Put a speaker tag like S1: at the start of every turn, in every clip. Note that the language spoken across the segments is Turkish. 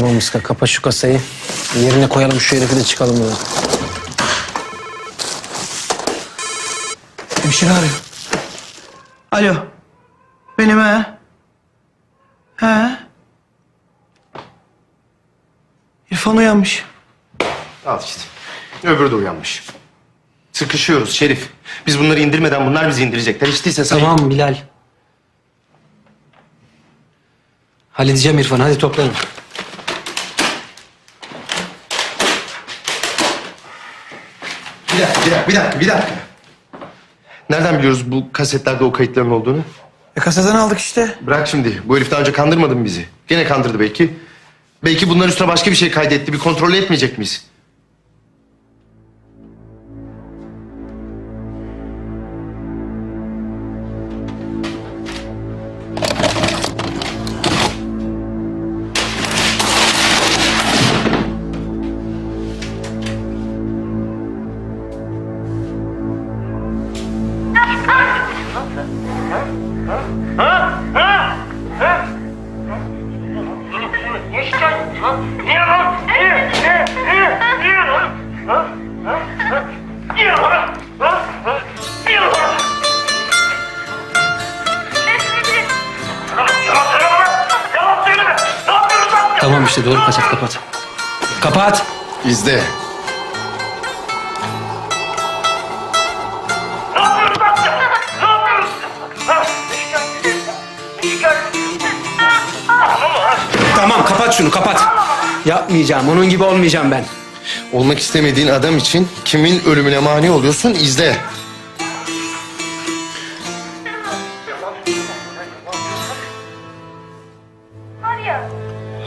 S1: Tamam Iska kapa şu kasayı. Yerine koyalım şu herifi de çıkalım buradan.
S2: Hemşire arıyor. Alo. Benim he. He. İrfan uyanmış.
S3: Al işte. Öbürü de uyanmış. Sıkışıyoruz Şerif. Biz bunları indirmeden bunlar bizi indirecekler. Hiç değilse sayın...
S1: Tamam Bilal. Halledeceğim İrfan hadi toplanın.
S3: Bir dakika, bir dakika, bir dakika, bir dakika. Nereden biliyoruz bu kasetlerde o kayıtların olduğunu?
S2: E kasadan aldık işte.
S3: Bırak şimdi. Bu herif daha önce kandırmadı mı bizi? Gene kandırdı belki. Belki bunların üstüne başka bir şey kaydetti. Bir kontrol etmeyecek miyiz?
S1: Tamam işte doğru kaset kapat. Kapat.
S3: Bizde.
S1: Tamam kapat şunu kapat. Yapmayacağım onun gibi olmayacağım ben.
S3: Olmak istemediğin adam için kimin ölümüne mani oluyorsun izle.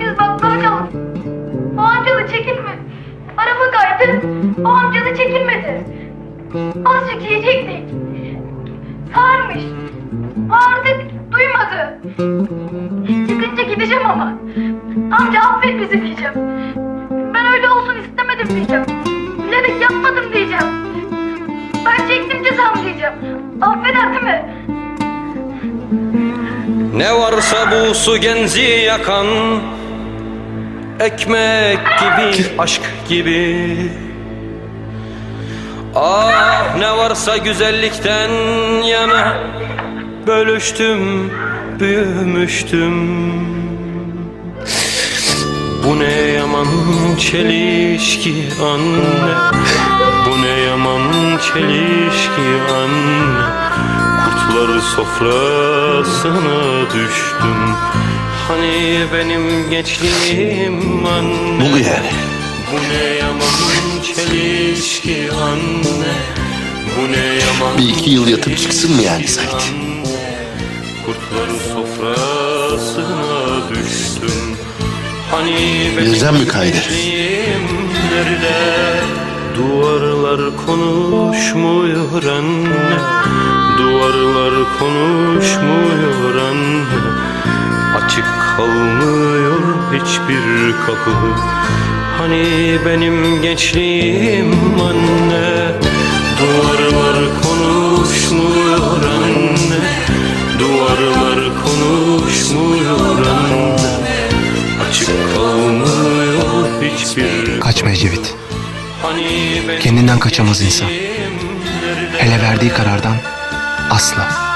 S4: Biz bakkala çaldık. O amcalı çekilmedi. Araba kaydı. O amcalı çekilmedi. Azıcık yiyecektik. Sarmış. Artık duymadı. Çıkınca gideceğim ama. Amca affet bizi diyeceğim. Ben öyle olsun istemedim diyeceğim. Bilerek yapmadım diyeceğim. Ben çektim cezamı diyeceğim. Affeder değil mi?
S5: Ne varsa bu su genzi yakan Ekmek gibi, aşk gibi. Ah ne varsa güzellikten yana Bölüştüm, büyümüştüm. Bu ne yaman çelişki anne? Bu ne yaman çelişki anne Kurtlar sofrasına düştüm. Hani benim gençliğim anne?
S3: Bul yani.
S5: Bu ne yaman çelişki anne? Bu ne yaman
S6: Bir iki yıl yatıp çıksın mı yani Sait?
S5: Kurtlar sofrasına düştüm. Hani benim
S6: Bizden mi kaydı?
S5: nerede? Duvarlar konuşmuyor anne Duvarlar konuşmuyor anne. Açık kalmıyor hiçbir kapı. Hani benim gençliğim anne. Duvarlar konuşmuyor anne. Duvarlar konuşmuyor anne. Açık kalmıyor hiçbir
S7: Kaçma Ecevit
S5: hani
S7: Kendinden kaçamaz insan. Hele verdiği karardan asla.